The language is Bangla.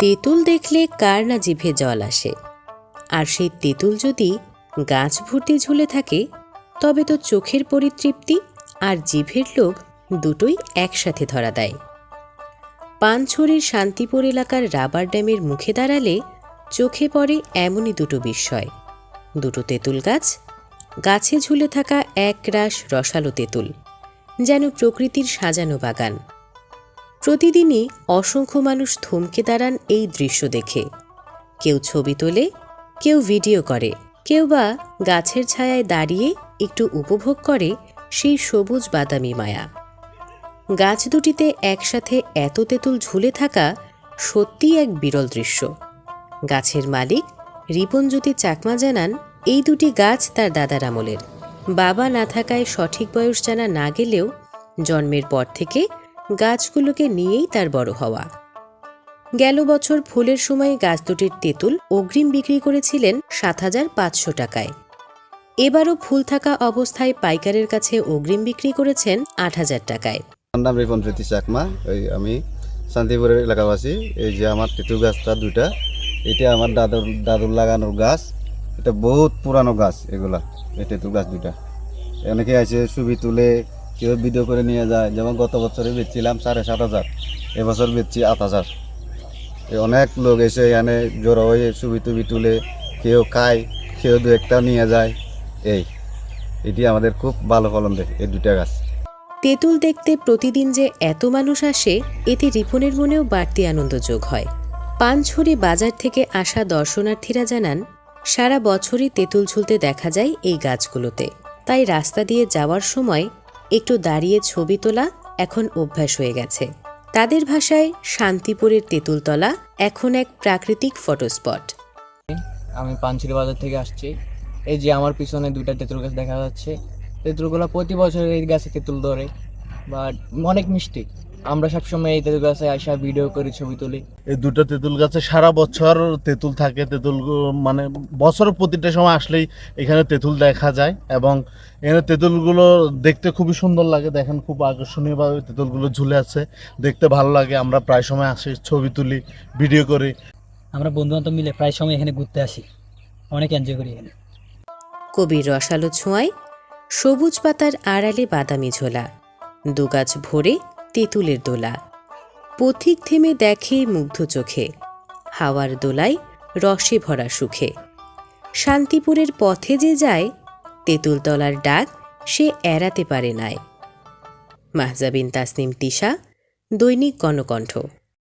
তেঁতুল দেখলে কার না জিভে জল আসে? আর সেই তেঁতুল যদি গাছ ভর্তি ঝুলে থাকে, তবে তো চোখের পরিতৃপ্তি আর জিভের লোভ দুটোই একসাথে ধরা দেয়। পানছড়ির শান্তিপুর এলাকার রাবার ড্যামের মুখে দাঁড়ালে চোখে পড়ে এমনই দুটো বিস্ময়। দুটো তেঁতুল গাছ, গাছে ঝুলে থাকা এক রাশ রসালো তেঁতুল, যেন প্রকৃতির সাজানো বাগান। প্রতিদিনই অসংখ্য মানুষ থমকে দাঁড়ান এই দৃশ্য দেখে। কেউ ছবি তোলে, কেউ ভিডিও করে, কেউ বা গাছের ছায়ায় দাঁড়িয়ে একটু উপভোগ করে সেই সবুজ বাদামি মায়া। গাছ দুটিতে একসাথে এত তেঁতুল ঝুলে থাকা সত্যিই এক বিরল দৃশ্য। গাছের মালিক রিপনজ্যোতি চাকমা জানান, এই দুটি গাছ তার দাদার আমলের। বাবা না থাকায় সঠিক বয়স জানা না গেলেও জন্মের পর থেকে গাছগুলোকে নিয়েই তার বড় হওয়া। গেল বছর ফুলের সময় গাছ দুটির তেঁতুল অগ্রিম বিক্রি করেছিলেন সাত হাজার পাঁচশো টাকায়। এবারও ফুল থাকা অবস্থায় পাইকারের কাছে অগ্রিম বিক্রি করেছেন আট হাজার টাকায়। নাম প্রীতি চাকমা ওই আমি শান্তিপুরের এলাকাবাসী। এই যে আমার তেঁতুল গাছটা দুইটা, এটা আমার দাদুর দাদুর লাগানোর গাছ, এটা বহুত পুরানো গাছ এগুলা, এই তেঁতুল গাছ দুইটা। অনেকে আছে ছবি তুলে কেউ ভিডিও করে নিয়ে যায়? যেমন গত বছরে বেচছিলাম সাড়ে সাত হাজার, এবছর বেচছি আট হাজার। অনেক লোক এসে এখানে জড়ো হয়ে ছবি টুবি তুলে কেউ খায়, কেউ দু একটা নিয়ে যায়। এই, এটি আমাদের খুব ভালো ফলন দেয় এই দুটা গাছ। তেঁতুল দেখতে প্রতিদিন যে এত মানুষ আসে, এতে রিপনের মনেও বাড়তি আনন্দ যোগ হয়। পানছড়ি বাজার থেকে আসা দর্শনার্থীরা জানান, সারা বছরই তেঁতুল ঝুলতে দেখা যায় এই গাছগুলোতে। তাই রাস্তা দিয়ে যাওয়ার সময় একটু দাঁড়িয়ে ছবি তোলা এখন অভ্যাস হয়ে গেছে। তাদের ভাষায় শান্তিপুরের তেঁতুলতলা এখন এক প্রাকৃতিক ফটোস্পট। আমি পাঞ্চির বাজার থেকে আসছি। এই যে আমার পিছনে দুইটা তেঁতুল গাছ দেখা যাচ্ছে। তেঁতুলগুলো প্রতি বছর এই গাছে তেঁতুল ধরে বাট অনেক মিষ্টি। আমরা সবসময় এই তেঁতুল গাছে আসা ভিডিও করি ছবি তুলি। এই দুটো তেঁতুল গাছে সারা বছর তেঁতুল থাকে তেঁতুল মানে বছর প্রতিটা সময় আসলেই এখানে তেঁতুল দেখা যায় এবং এখানে তেঁতুলগুলো দেখতে খুবই সুন্দর লাগে। দেখেন খুব আকর্ষণীয়ভাবে তেঁতুলগুলো ঝুলে আছে। দেখতে ভালো লাগে আমরা প্রায় সময় আসি ছবি তুলি ভিডিও করি। আমরা বন্ধু বান্ধব মিলে প্রায় সময় এখানে ঘুরতে আসি। অনেক এনজয় করি এখানে। কবির রসালো ছোঁয়ায় সবুজ পাতার আড়ালে বাদামি ঝোলা। দুগাছ ভরে তেঁতুলের দোলা। পথিক থেমে দেখে মুগ্ধ চোখে। হাওয়ার দোলায় রসে ভরা সুখে। শান্তিপুরের পথে যে যায় তেঁতুলতলার ডাক সে এড়াতে পারে নাই। মাহজাবিন তাসনিম তিশা, দৈনিক গণকণ্ঠ